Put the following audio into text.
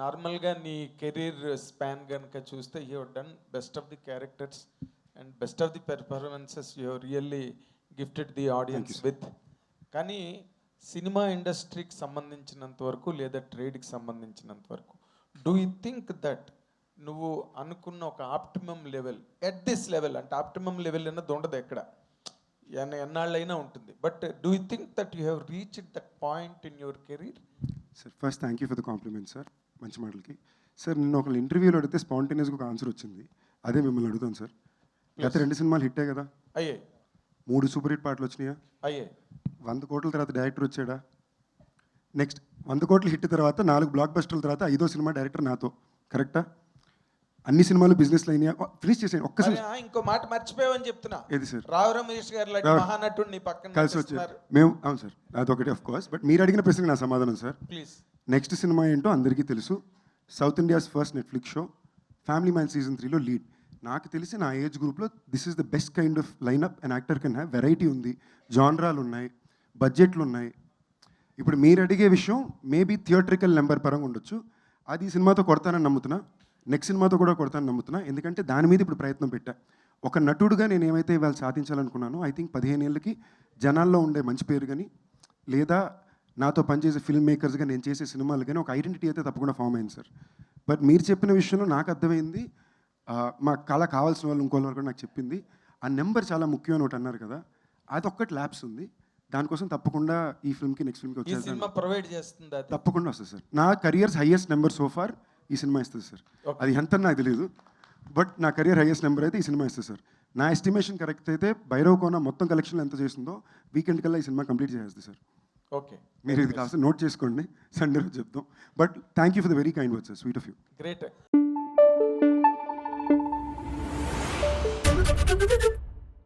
నార్మల్గా నీ career span కనుక చూస్తే you done best of the characters and best of the performances you really gifted the audience with. కానీ cinema ఇండస్ట్రీకి సంబంధించినంత వరకు లేదా ట్రేడ్కి సంబంధించినంత వరకు డూ యూ థింక్ దట్ నువ్వు అనుకున్న ఒక optimum level at this level అంటే ఆప్టిమమ్ లెవెల్ అన్నది ఉండదు ఎక్కడ. ఎన్న ఎన్నాళ్ళైనా ఉంటుంది. But do you think that you have reach that point in your career? Sir first thank you for the compliment sir మంచి మాటలకి. సార్ నిన్న ఒక ఇంటర్వ్యూలో అడిగితే స్పాంటేనియస్గా ఒక ఆన్సర్ వచ్చింది. అదే మిమ్మల్ని అడుగుతాను సార్ గత రెండు సినిమాలు హిట్టే కదా? అయ్యే. మూడు సూపర్ హిట్ పాటలు వచ్చినాయా? అయ్యే. వంద కోట్ల తర్వాత డైరెక్టర్ వచ్చాడా? నెక్స్ట్ వంద కోట్ల హిట్ తర్వాత నాలుగు బ్లాక్ బస్టర్ల తర్వాత ఐదో సినిమా డైరెక్టర్ నాతో. కరెక్టా అన్ని సినిమాలు బిజినెస్ అయినాయా ఫినిష్ చేసాను ఒక్కసారి ఇంకో మాట మర్చిపోయావని చెప్తున్నా. ఏది సార్? రావు రమేష్ గారు లాంటి మహానటుడు నీ పక్కన కలిసి వచ్చారు. మేము అవును సార్ అదొకటి ఆఫ్ కోర్స్ బట్ మీరు అడిగిన ప్రశ్నకి నా సమాధానం సార్. ప్లీజ్ నెక్స్ట్ సినిమా ఏంటో అందరికీ తెలుసు. South India's first Netflix show family man season త్రీలో లీడ్ నాకు తెలిసి నా ఏజ్ గ్రూప్లో this is the best kind of lineup and actor can have variety ఉంది జాన్రాలు ఉన్నాయి బడ్జెట్లు ఉన్నాయి. ఇప్పుడు మీరు అడిగే విషయం మేబీ థియేట్రికల్ నెంబర్ పరంగా ఉండొచ్చు. అది ఈ సినిమాతో కొడతానని నమ్ముతున్నా. నెక్స్ట్ సినిమాతో కూడా కొడతానని నమ్ముతున్నా. ఎందుకంటే దాని మీద ఇప్పుడు ప్రయత్నం పెట్టా. ఒక నటుడుగా నేను ఏమైతే ఇవాళ సాధించాలనుకున్నానో ఐ థింక్ పదిహేను ఏళ్ళకి జనాల్లో ఉండే మంచి పేరు కానీ లేదా నాతో పనిచేసే ఫిల్మ్ మేకర్స్గా నేను చేసే సినిమాలు కానీ ఒక ఐడెంటిటీ అయితే తప్పకుండా ఫామ్ అయింది సార్. బట్ మీరు చెప్పిన విషయంలో నాకు అర్థమైంది. మా కళ కావాల్సిన వాళ్ళు ఇంకో వాళ్ళు కూడా నాకు చెప్పింది. ఆ నెంబర్ చాలా ముఖ్యం అని ఒకటి అన్నారు కదా. అది ఒక్కటి ల్యాబ్స్ ఉంది. దానికోసం తప్పకుండా ఈ ఫిల్మ్కి నెక్స్ట్ ఫిల్మ్కి ఈ వచ్చేది సినిమా ప్రొవైడ్ చేస్తుంది అది? తప్పకుండా వస్తుంది సార్. నా career's highest number so far ఈ సినిమా ఇస్తుంది సార్. అది ఎంత నాకు తెలియదు బట్ నా కెరియర్ హైయెస్ట్ నెంబర్ అయితే ఈ సినిమా ఇస్తుంది సార్. నా ఎస్టిమేషన్ కరెక్ట్ అయితే భైరవ్ కోన మొత్తం కలెక్షన్ ఎంత చేస్తుందో వీకెండ్ కల్లా ఈ సినిమా కంప్లీట్ చేసేస్తుంది సార్. ఓకే. మీరు ఇది కాస్త నోట్ చేసుకోండి. సండే రోజు చెప్తాం. But thank you for the very kind word sir. Sweet of you. Great.